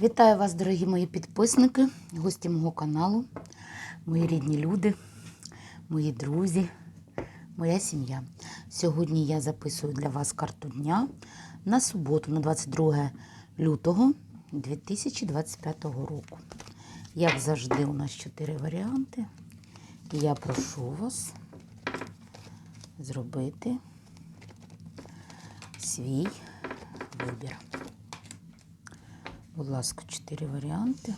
Вітаю вас, дорогі мої підписники, гості мого каналу, мої рідні люди, мої друзі, моя сім'я. Сьогодні я записую для вас карту дня на суботу, на 22 лютого 2025 року. Як завжди, у нас чотири варіанти. Я прошу вас зробити свій вибір. Будь ласка, чотири варіанти.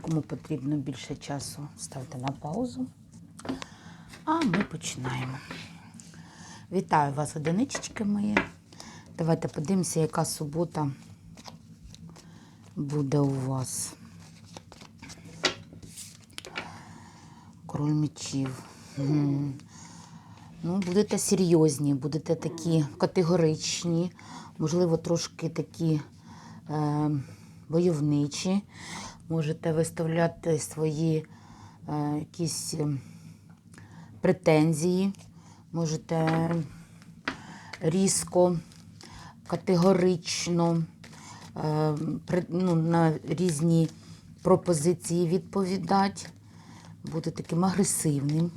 Кому потрібно більше часу, ставте на паузу. А ми починаємо. Вітаю вас, одинички мої. Давайте подивимося, яка субота буде у вас. Король мечів. Ну, будете серйозні, будете такі категоричні, можливо, трошки такі войовничі. Можете виставляти свої е, якісь е, претензії, можете різко, категорично е, ну, на різні пропозиції відповідати, бути таким агресивним.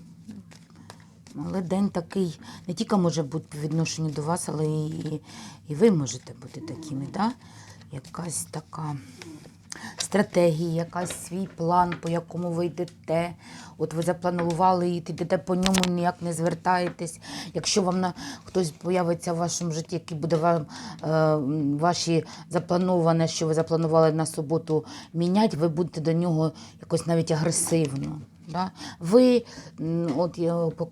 Але день такий не тільки може бути по відношенню до вас, але і, і ви можете бути такими. Да? Якась така стратегія, якась свій план, по якому ви йдете. От ви запланували і йдете по ньому, ніяк не звертаєтесь. Якщо вам на хтось появиться в вашому житті, який буде вам е, ваші заплановане, що ви запланували на суботу міняти, ви будете до нього якось навіть агресивно. Да? Ви, от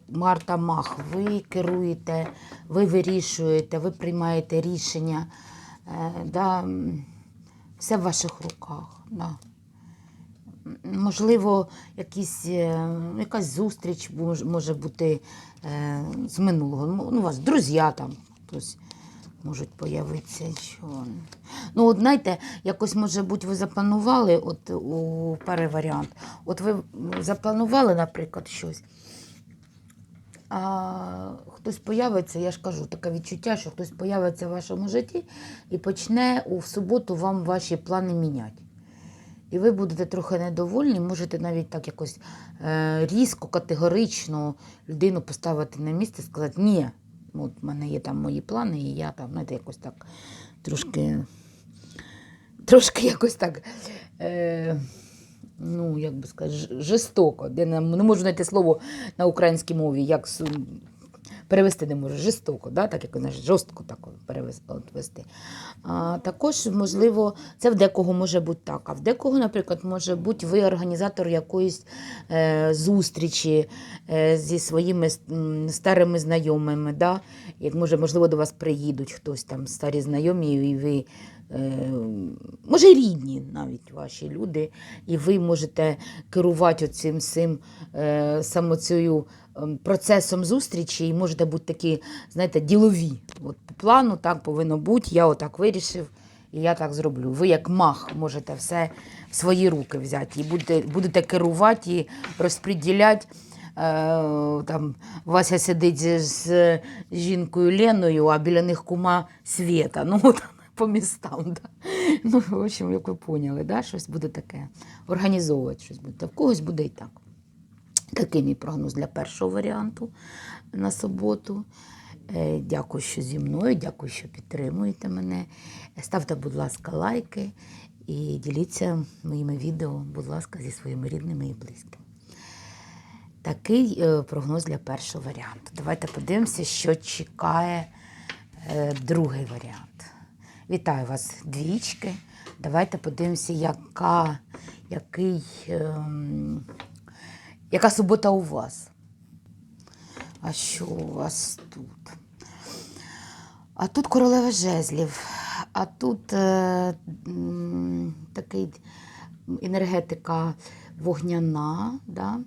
Марта Мах, ви керуєте, ви вирішуєте, ви приймаєте рішення. Е, да? Все в ваших руках. Да. Можливо, якісь, е, якась зустріч мож- може бути е, з минулого. Ну, у вас друзі там хтось можуть появитися. Що... Ну, от знаєте, якось, може бути, ви запланували, от у перший варіант. От ви запланували, наприклад, щось. А хтось появиться, я ж кажу, таке відчуття, що хтось появиться в вашому житті і почне у суботу вам ваші плани міняти. І ви будете трохи недовольні, можете навіть так якось е, різко, категорично людину поставити на місце і сказати, ні, от в мене є там мої плани, і я там, знаєте, якось так трошки, трошки якось так. Е, ну, як би сказати, жорстоко. Не, можу знайти слово на українській мові, як перевести не можу, жорстоко, да? так як знаєш, жорстко так перевести. А, також, можливо, це в декого може бути так. А в декого, наприклад, може бути ви організатор якоїсь е, зустрічі е, зі своїми старими знайомими. Да? Як може, можливо, до вас приїдуть хтось там, старі знайомі, і ви. Е, Може, рідні навіть ваші люди, і ви можете керувати цим всім е, саме ем, процесом зустрічі, і можете бути такі, знаєте, ділові. От по плану так повинно бути, я отак вирішив, і я так зроблю. Ви як мах можете все в свої руки взяти і будете, будете керувати і розподіляти. Е, там Вася сидить з, жінкою Леною, а біля них кума Свєта. Ну, от, по містам. Да? Ну, в общем, як ви поняли, да? щось буде таке. Організовувати щось буде. В когось буде і так. Такий мій прогноз для першого варіанту на суботу. Е, Дякую, що зі мною, дякую, що підтримуєте мене. Ставте, будь ласка, лайки і діліться моїми відео, будь ласка, зі своїми рідними і близькими. Такий е, прогноз для першого варіанту. Давайте подивимося, що чекає е, другий варіант. Вітаю вас, двічки. Давайте подивимося, яка, який, ем, яка субота у вас. А що у вас тут? А тут королева жезлів, а тут е, такий енергетика вогняна. Да?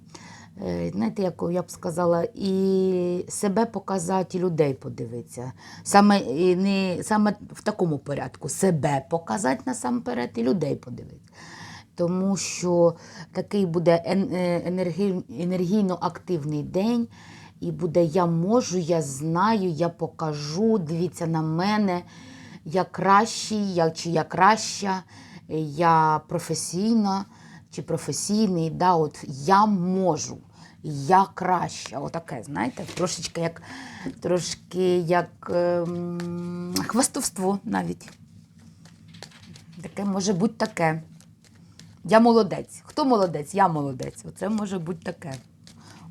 Е, знаєте, як я б сказала, і себе показати, і людей подивитися. Саме, не, саме в такому порядку. Себе показати насамперед і людей подивитися. Тому що такий буде е, енергійно активний день, і буде я можу, я знаю, я покажу, дивіться на мене, я кращий, я, чи я краща, я професійна чи професійний, да, от я можу, я краща. Отаке, знаєте, трошечки як, трошки як ем, хвастовство навіть. Таке може бути таке. Я молодець. Хто молодець? Я молодець. Оце може бути таке.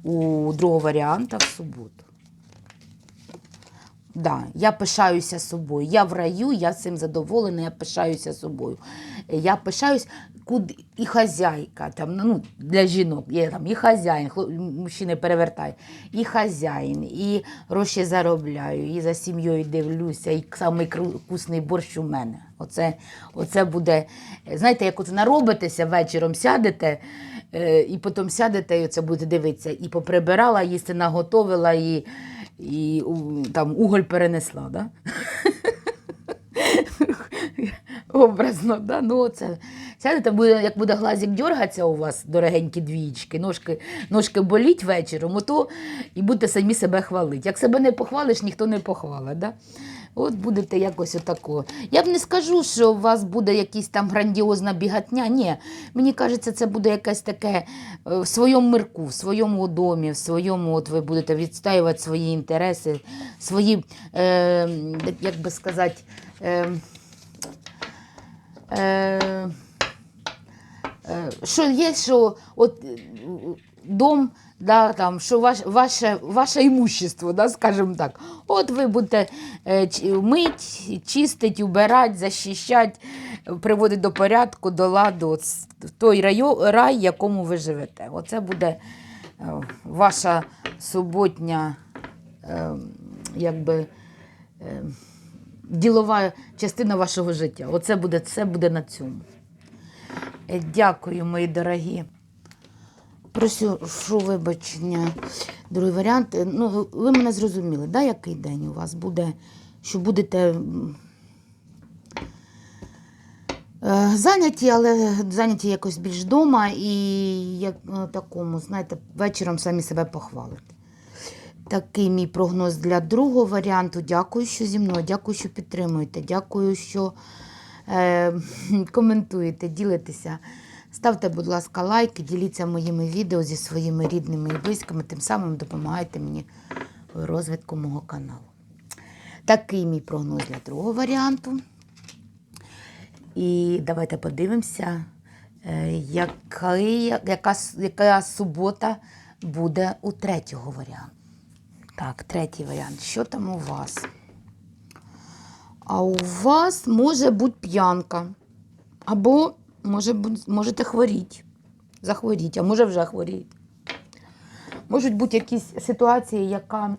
У другого варіанта в суботу. Да, я пишаюся собою. Я в раю, я цим задоволена, я пишаюся собою. Я пишаюсь, куди і хазяйка, там, ну, для жінок є там і хазяїн, мужчини перевертає, і хазяїн, і гроші заробляю, і за сім'єю дивлюся, і самий вкусний борщ у мене. Оце, оце буде, знаєте, як от наробитеся вечором, сядете, е, і потім сядете, і оце будете дивитися, і поприбирала, їсти наготовила, і, і там уголь перенесла. Да? Образно, да? ну це. Сядете, буде, як буде глазик дергатися у вас, дорогенькі двічки, ножки, ножки боліть вечором, ото і будете самі себе хвалити. Як себе не похвалиш, ніхто не похвалить. Да? От будете якось отако. Я б не скажу, що у вас буде якась там грандіозна бігатня. Ні, мені кажеться, це буде якесь таке е, в своєму мирку, в своєму домі, в своєму, от ви будете відстаювати свої інтереси, свої, е, як би сказати, е, е, що є, що от е, дом, да, там, що ваш, ваше, ваше імущество, да, скажімо так. От ви будете е, мить, чистить, убирати, захищати, приводити до порядку, до ладу от, той райо, рай, в якому ви живете. Оце буде е, ваша суботня, е, якби. Е, Ділова частина вашого життя. Оце буде, це буде на цьому. Е, Дякую, мої дорогі. Прошу вибачення. Другий варіант. Е, Ну, ви мене зрозуміли, да, який день у вас буде, що будете е, зайняті, але зайняті якось більш вдома і як такому, знаєте, вечором самі себе похвалите. Такий мій прогноз для другого варіанту. Дякую, що зі мною, дякую, що підтримуєте, дякую, що коментуєте, ділитеся. Ставте, будь ласка, лайки, діліться моїми відео зі своїми рідними і близькими, тим самим допомагайте мені у розвитку мого каналу. Такий мій прогноз для другого варіанту. І давайте подивимося, е, який, яка, яка субота буде у третього варіанту. Так, третій варіант. Що там у вас? А у вас може бути п'янка. Або може, можете хворіти. Захворіти, а може вже хворіти. Можуть бути якісь ситуації, яка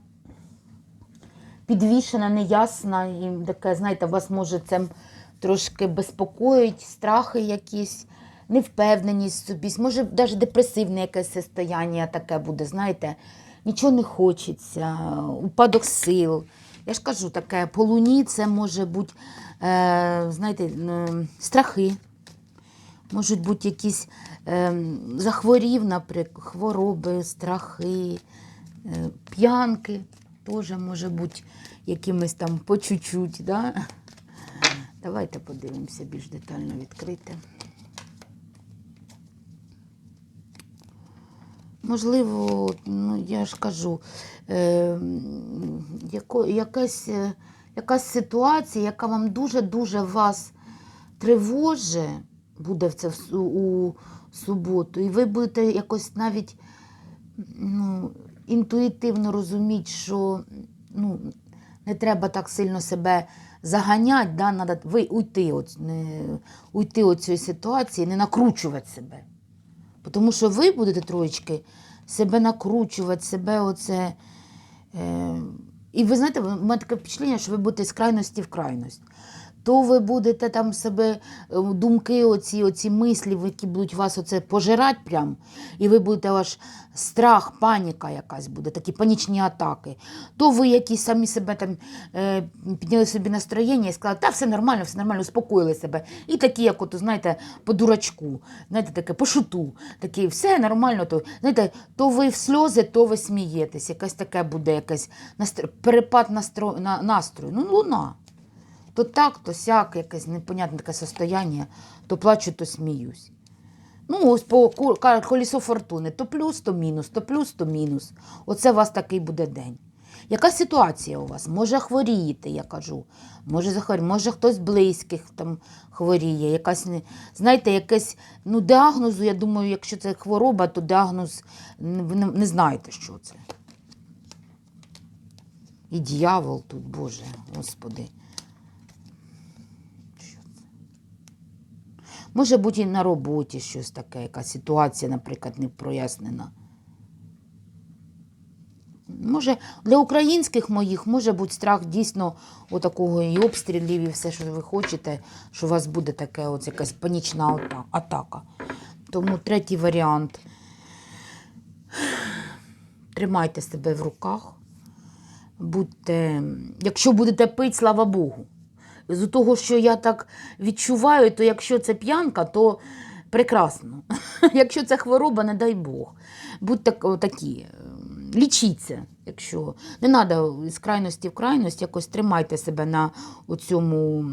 підвішена, неясна, і таке, знаєте, вас може це трошки безпокоїть, страхи якісь, невпевненість собі, може навіть депресивне якесь состояння таке буде, знаєте, нічого не хочеться, упадок сил. Я ж кажу, таке по луні це може бути, е, знаєте, е, страхи. Можуть бути якісь е, захворів, наприклад, хвороби, страхи, е, п'янки теж може бути якимись там по чуть-чуть. Да? Давайте подивимося більш детально відкрите. Можливо, ну я ж кажу, е, яко, якась, е, якась ситуація, яка вам дуже-дуже вас тривожить, буде в це в у суботу, і ви будете якось навіть ну, інтуїтивно розуміти, що ну, не треба так сильно себе заганяти, да, надо ви уйти від цієї ситуації, не накручувати себе. Тому що ви будете троєчки себе накручувати, себе оце. Е, і ви знаєте, в мене таке впечатлення, що ви будете з крайності в крайність. То ви будете там себе, е, думки, оці, оці мислі, які будуть вас оце пожирати прям, і ви будете ваш страх, паніка якась буде, такі панічні атаки. То ви якісь самі себе там е, підняли собі настроєння і сказали, та все нормально, все нормально, успокоїли себе. І такі, як от, знаєте, по дурачку, знаєте, таке, по шуту, такі, все нормально, то, знаєте, то ви в сльози, то ви смієтесь, якась таке буде якась настро... перепад настро... на... настрою. Ну, луна. То так, то сяк, якесь непонятне таке состояння, то плачу, то сміюсь. Ну, ось по колесо фортуни, то плюс, то мінус, то плюс, то мінус. Оце у вас такий буде день. Яка ситуація у вас? Може хворієте, я кажу. Може захворіти, може хтось з близьких там хворіє, якась знаєте, якесь ну діагнозу. Я думаю, якщо це хвороба, то діагноз ви не, не знаєте, що це. І дьявол тут, Боже, Господи. Що це? Може бути і на роботі щось таке, яка ситуація, наприклад, не прояснена. Може, для українських моїх може бути страх дійсно отакого і обстрілів, і все, що ви хочете, що у вас буде таке от якась панічна атака. Тому третій варіант. Тримайте себе в руках. Будьте, якщо будете пити, слава Богу. З того, що я так відчуваю, то якщо це п'янка, то прекрасно. Якщо це хвороба, не дай Бог. Будьте к- такі, ем, лічіться, якщо не треба з крайності в крайність, якось тримайте себе на цьому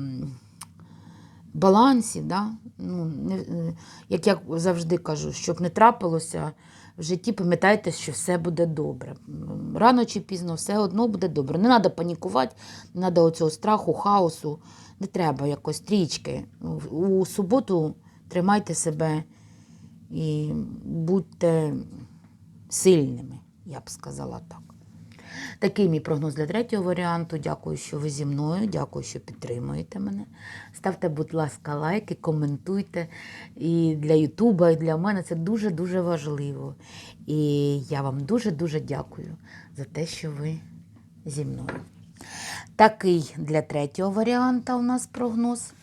балансі. Да? Ну, не, е, як я завжди кажу, щоб не трапилося в житті, пам'ятайте, що все буде добре. Рано чи пізно все одно буде добре. Не треба панікувати, не треба оцього страху, хаосу. Не треба якось трічки. У суботу тримайте себе і будьте сильними, я б сказала так. Такий мій прогноз для третього варіанту. Дякую, що ви зі мною. Дякую, що підтримуєте мене. Ставте, будь ласка, лайки, коментуйте. І для Ютуба, і для мене це дуже-дуже важливо. І я вам дуже-дуже дякую за те, що ви зі мною. Такий для третього варіанта у нас прогноз.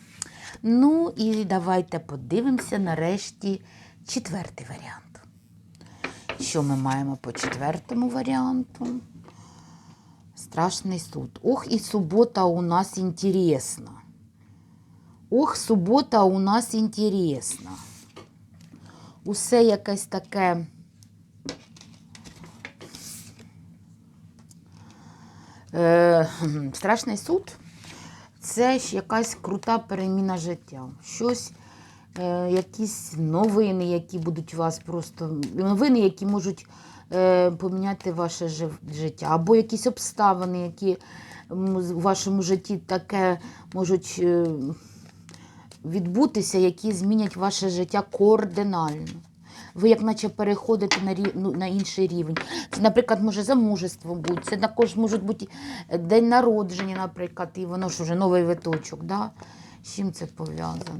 Ну і давайте подивимося нарешті четвертий варіант. Що ми маємо по четвертому варіанту? Страшний суд. Ох, і субота у нас інтересна. Ох, субота у нас інтересна. Усе якесь таке. Е, страшний суд це ж якась крута переміна життя. Щось, е, якісь новини, які будуть у вас просто новини, які можуть поміняти ваше життя, або якісь обставини, які у вашому житті таке можуть е, відбутися, які змінять ваше життя кардинально. Ви як наче переходите на, рів... ну, на інший рівень. Це, наприклад, може замужество бути, це також може бути день народження, наприклад, і воно ж вже новий виточок. Да? З чим це пов'язано?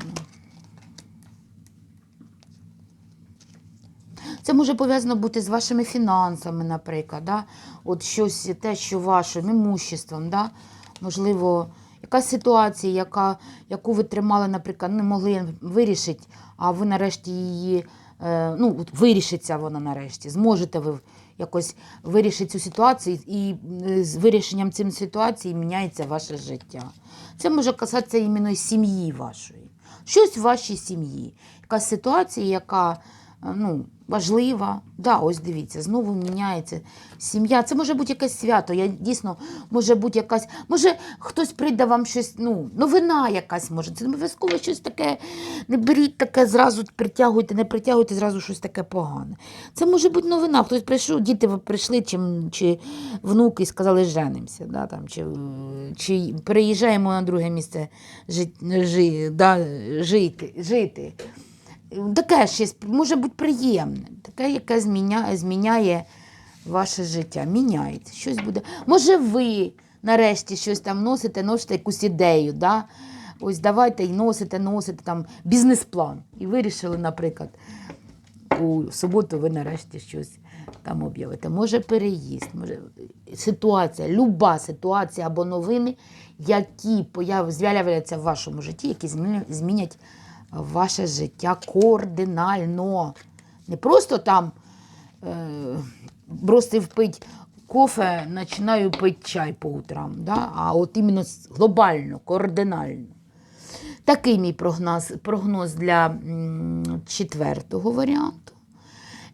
Це може пов'язано бути з вашими фінансами, наприклад. Да? От щось те, що вашим імуществом, да? можливо, якась ситуація, яка, яку ви тримали, наприклад, не могли вирішити, а ви нарешті її, е, ну, вирішиться вона нарешті. Зможете ви якось вирішити цю ситуацію, і е, з вирішенням цієї ситуації міняється ваше життя. Це може касатися іменно сім'ї вашої. Щось в вашій сім'ї. Якась ситуація, яка е, ну, важлива. Да, ось дивіться, знову міняється сім'я. Це може бути якесь свято. Я дійсно може бути якась. Може, хтось прийде вам щось, ну, новина якась може. Це не обов'язково щось таке. Не беріть таке, зразу притягуйте, не притягуйте зразу щось таке погане. Це може бути новина. Хтось прийшов, діти прийшли, чи, чи внуки і сказали, женимося. Да, там, чи, чи переїжджаємо на друге місце жити, жити. Таке щось може бути приємне, таке, яке зміняє, зміняє ваше життя. Міняється, щось буде. Може, ви нарешті щось там носите, носите якусь ідею. Да? Ось давайте і носите, носите там бізнес-план. І вирішили, наприклад, у суботу ви нарешті щось там об'явите. Може переїзд, може ситуація, люба ситуація або новини, які з'являються в вашому житті, які змінять, ваше життя кардинально. Не просто там е, бросив пить кофе, починаю пити чай по утрам, да? а от іменно глобально, кардинально. Такий мій прогноз, прогноз для четвертого варіанту.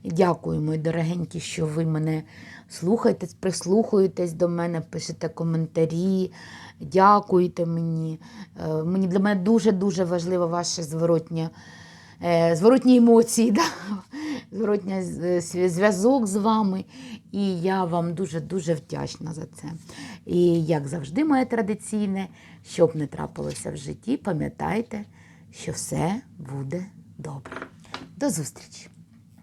Дякую, мої дорогенькі, що ви мене слухайтесь, прислухуєтесь до мене, пишете коментарі, дякуєте мені. Е, Мені для мене дуже-дуже важливо ваше зворотнє, е, зворотні емоції, да? зворотній зв'язок з вами. І я вам дуже-дуже вдячна за це. І як завжди, моє традиційне, щоб не трапилося в житті, пам'ятайте, що все буде добре. До зустрічі!